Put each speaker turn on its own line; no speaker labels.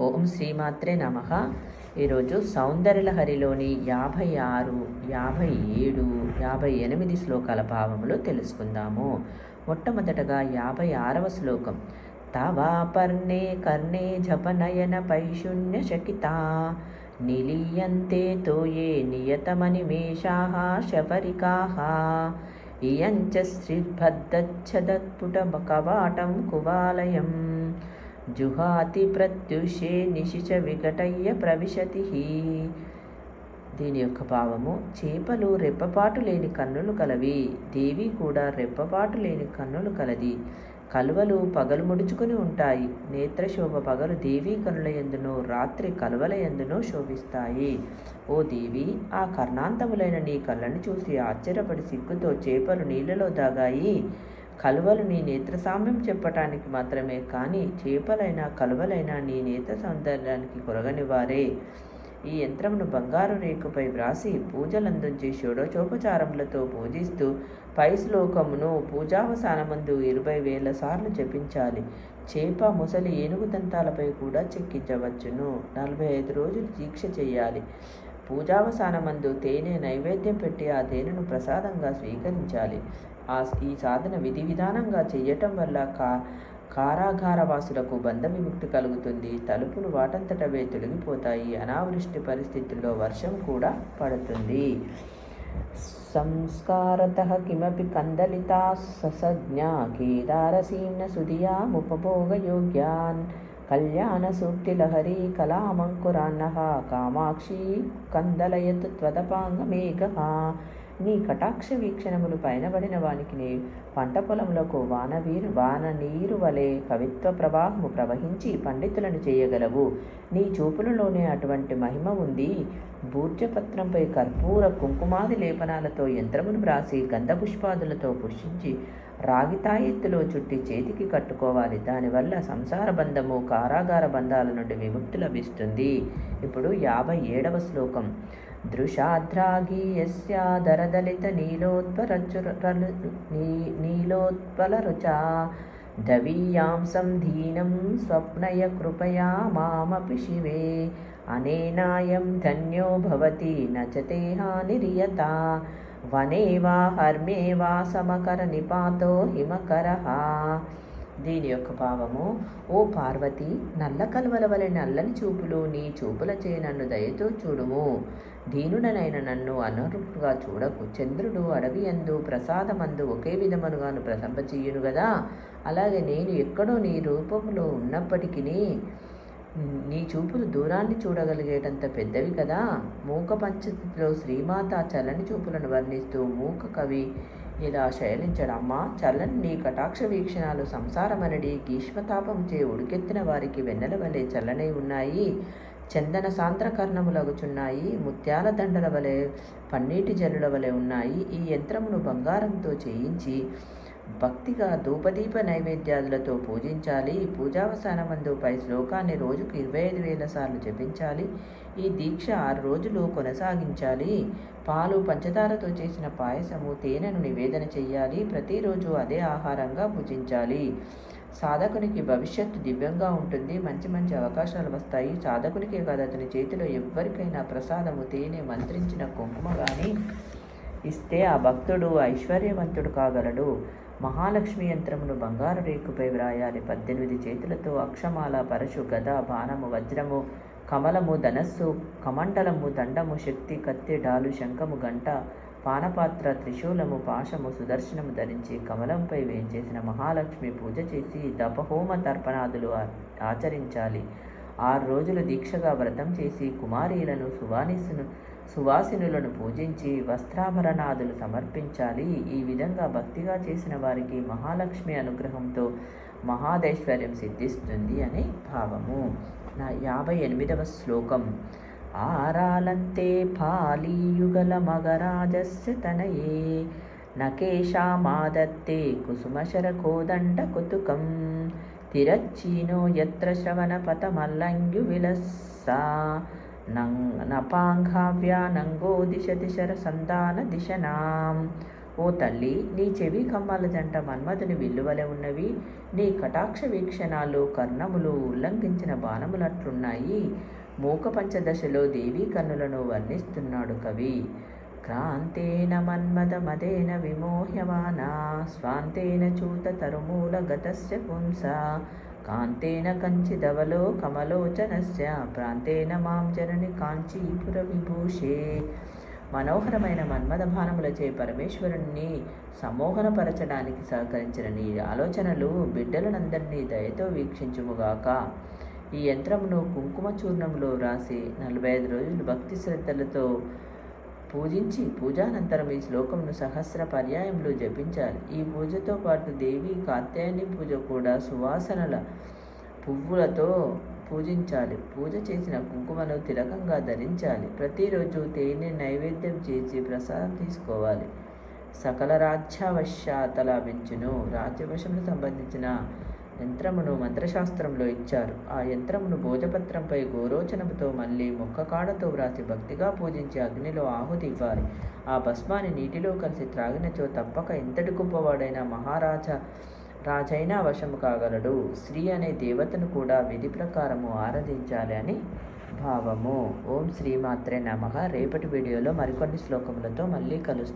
ఓం శ్రీమాత్రే నమ. ఈరోజు సౌందర్యలహరిలోని యాభై ఆరు యాభై ఏడు యాభై ఎనిమిది శ్లోకాల భావములు తెలుసుకుందాము. మొట్టమొదటగా యాభై ఆరవ శ్లోకం తవాపర్ణే కర్ణే జపనయన పైశూన్య శకితా. నిలీయంతే తోయే నియతమనిమేషాः శబరికాः ఇయంచ శ్రీర్భద్దచ్చదత్పుట కవాటం కువాలయం. జుహాతి ప్రత్యుషే నిశిచ వికటయ్య ప్రవిశతి దీని యొక్క భావము చేపలు రెప్పపాటు లేని కన్నులు కలవి. దేవి కూడా రెప్పపాటు లేని కన్నులు కలది. కలువలు పగలు ముడుచుకుని ఉంటాయి. నేత్రశోభ పగలు దేవి కనుల ఎందునో రాత్రి కలువల ఎందునో శోభిస్తాయి. ఓ దేవి ఆ కర్ణాంతములైన నీ కళ్ళని చూసి ఆశ్చర్యపడి సిగ్గుతో చేపలు నీళ్ళలో దాగాయి. కలువలు నీ నేత్ర సామ్యం చెప్పటానికి మాత్రమే కానీ చేపలైనా కలువలైనా నీ నేత్ర సౌందర్యానికి కొరగనివారే. ఈ యంత్రమును బంగారు రేకుపై వ్రాసి పూజలందుంచి షోడచోపచారములతో పూజిస్తూ పై శ్లోకమును పూజావసానమందు ఇరవై వేల సార్లు జపించాలి. చేప ముసలి ఏనుగు దంతాలపై కూడా చెక్కించవచ్చును. నలభై ఐదు రోజులు దీక్ష చేయాలి. పూజావసానమందు తేనె నైవేద్యం పెట్టి ఆ తేనెను ప్రసాదంగా స్వీకరించాలి. ఆ ఈ సాధన విధి విధానంగా చేయటం వల్ల కా కారాగారవాసులకు బంధ విముక్తి కలుగుతుంది. తలుపులు వాటంతటవే తొలగిపోతాయి. అనావృష్టి పరిస్థితుల్లో వర్షం కూడా పడుతుంది. సంస్కారత కిమపి కందలితా ససజ్ఞా. కేదారసీమ్న సుధియాముపభోగయోగ్యాన్ కళ్యాణసూక్తిలహరీ కళామంకురాన్న. కామాక్షి కందలయతు త్వదపాంగమేఘ నీ కటాక్ష వీక్షణములు పైనబడిన వానికి నీ పంట పొలములకు వానవీరు వాన నీరు వలె కవిత్వ ప్రవాహము ప్రవహించి పండితులను చేయగలవు. నీ చూపులలోనే అటువంటి మహిమ ఉంది. భూర్జపత్రంపై కర్పూర కుంకుమాది లేపనాలతో యంత్రమును వ్రాసి గంధపుష్పాదులతో పుష్పించి రాగి తాయెత్తులో చుట్టి చేతికి కట్టుకోవాలి. దానివల్ల సంసార బంధము కారాగార బంధాల నుండి విముక్తి లభిస్తుంది. ఇప్పుడు యాభై ఏడవ శ్లోకం. दृशाद्रागी यस्या नीलोत्पलरुचा। दवीयांसं दीनं स्वप्नय कृपया मामपि शिवे। अनेनायं धन्यो भवति न च ते हानिर्ययता वने वा हर्मे वा समकरनिपातो हिमकरः దీని యొక్క భావము ఓ పార్వతి నల్ల కలువల వలె నల్లని చూపులు నీ చూపులచే నన్ను దయతో చూడుము. దీనుడనైన నన్ను అనర్హుడుగా చూడకు. చంద్రుడు అడవి ఎందు ప్రసాదమందు ఒకే విధమునుగాను ప్రసంపచేయును కదా అలాగే నేను ఎక్కడో నీ రూపంలో ఉన్నప్పటికీ నీ చూపులు దూరాన్ని చూడగలిగేటంత పెద్దవి కదా. మూక పంచతిలో శ్రీమాత చల్లని చూపులను వర్ణిస్తూ మూక కవి ఇలా శయనించడమ్మా చల్లని నీ కటాక్ష వీక్షణాలు సంసారమనడి గ్రీష్మతాపంచే ఉడికెత్తిన వారికి వెన్నెల వలె చల్లనై ఉన్నాయి. చందన సాంద్రకర్ణములగుచున్నాయి ముత్యాల దండల వలె పన్నీటి జల్లుల వలె ఉన్నాయి. ఈ యంత్రమును బంగారంతో చేయించి భక్తిగా ధూపదీప నైవేద్యాదులతో పూజించాలి. పూజావసానమందు పై శ్లోకాన్ని రోజుకు ఇరవై ఐదు వేల సార్లు జపించాలి. ఈ దీక్ష ఆరు రోజులు కొనసాగించాలి. పాలు పంచదారతో చేసిన పాయసము తేనెను నివేదన చేయాలి ప్రతిరోజు అదే ఆహారంగా పూజించాలి. సాధకునికి భవిష్యత్తు దివ్యంగా ఉంటుంది. మంచి మంచి అవకాశాలు వస్తాయి. సాధకునికే కాదు అతని చేతిలో ఎవరికైనా ప్రసాదము తేనె మంత్రించిన కుంకుమ కానీ ఇస్తే ఆ భక్తుడు ఐశ్వర్యవంతుడు కాగలడు. మహాలక్ష్మి యంత్రమును బంగారు రేకుపై వ్రాయాలి. పద్దెనిమిది చేతులతో అక్షమాల పరశు గద బాణము వజ్రము కమలము ధనస్సు కమండలము దండము శక్తి కత్తి డాలు శంఖము గంట పానపాత్ర త్రిశూలము పాశము సుదర్శనము ధరించి కమలంపై వేంచేసిన మహాలక్ష్మి పూజ చేసి దపహోమ తర్పణాదులు ఆచరించాలి. ఆరు రోజులు దీక్షగా వ్రతం చేసి కుమారీలను సువానిసును సువాసినులను పూజించి వస్త్రాభరణాదులు సమర్పించాలి. ఈ విధంగా భక్తిగా చేసిన వారికి మహాలక్ష్మి అనుగ్రహంతో మహాదైశ్వర్యం సిద్ధిస్తుంది అనే భావము. నా యాభై ఎనిమిదవ శ్లోకం. ఆరాలంతే పాలీయుగల మగరాజస్య తనయే. నకేషామాదత్తే కుసుమశరకోదండ కుతుకం. తిరచ్చీనో యత్ర శ్రవణపథమల్లంఘ్యు విలస్సా నపాంఘావ్యా నంగో దిశతి సంతాన దిశనాం. ఓ తల్లి నీ చెవి కమ్మాల జంట మన్మధుని విలువలె ఉన్నవి. నీ కటాక్ష వీక్షణాలు కర్ణములు ఉల్లంఘించిన బాణములట్లున్నాయి. మూక పంచదశలో దేవీ కన్నులను వర్ణిస్తున్నాడు కవి. క్రాంతేన మన్మదమదేన విమోహ్యమానా. స్వాంతేన చూత తరుమూల గతస్య పుంస. కాంతేన కంచిదవలో కమలోచనస్య ప్రాంతేన మాం జనని కాంచీపుర విభూషే మనోహరమైన మన్మథభానములచే పరమేశ్వరుణ్ణి సమ్మోహనపరచడానికి సహకరించిన నీ ఆలోచనలు బిడ్డలనందరినీ దయతో వీక్షించుముగాక. ఈ యంత్రమును కుంకుమ చూర్ణంలో రాసి నలభై ఐదు రోజులు భక్తి శ్రద్ధలతో పూజించి పూజానంతరం ఈ శ్లోకంను సహస్ర పర్యాయంలో జపించాలి. ఈ పూజతో పాటు దేవి కాత్యాయని పూజ కూడా సువాసనల పువ్వులతో పూజించాలి. పూజ చేసిన కుంకుమను తిలకంగా ధరించాలి. ప్రతిరోజు తేనె నైవేద్యం చేసి ప్రసాదం తీసుకోవాలి. సకల రాజ్యావశ్యాత లాభించును రాజ్యవశమును సంబంధించిన యంత్రమును మంత్రశాస్త్రంలో ఇచ్చారు. ఆ యంత్రమును భోజపత్రంపై గోరోచనముతో మళ్ళీ మొక్క కాడతో వ్రాసి భక్తిగా పూజించి అగ్నిలో ఆహుతి ఇవ్వాలి. ఆ భస్మాన్ని నీటిలో కలిసి త్రాగినచో తప్పక ఎంతటి గొప్పవాడైన మహారాజా రాజైనా వశము కాగలడు. శ్రీ అనే దేవతను కూడా విధి ప్రకారము ఆరాధించాలి అని భావము. ఓం శ్రీమాత్రే నమ. రేపటి వీడియోలో మరికొన్ని శ్లోకములతో మళ్ళీ కలుస్తాం.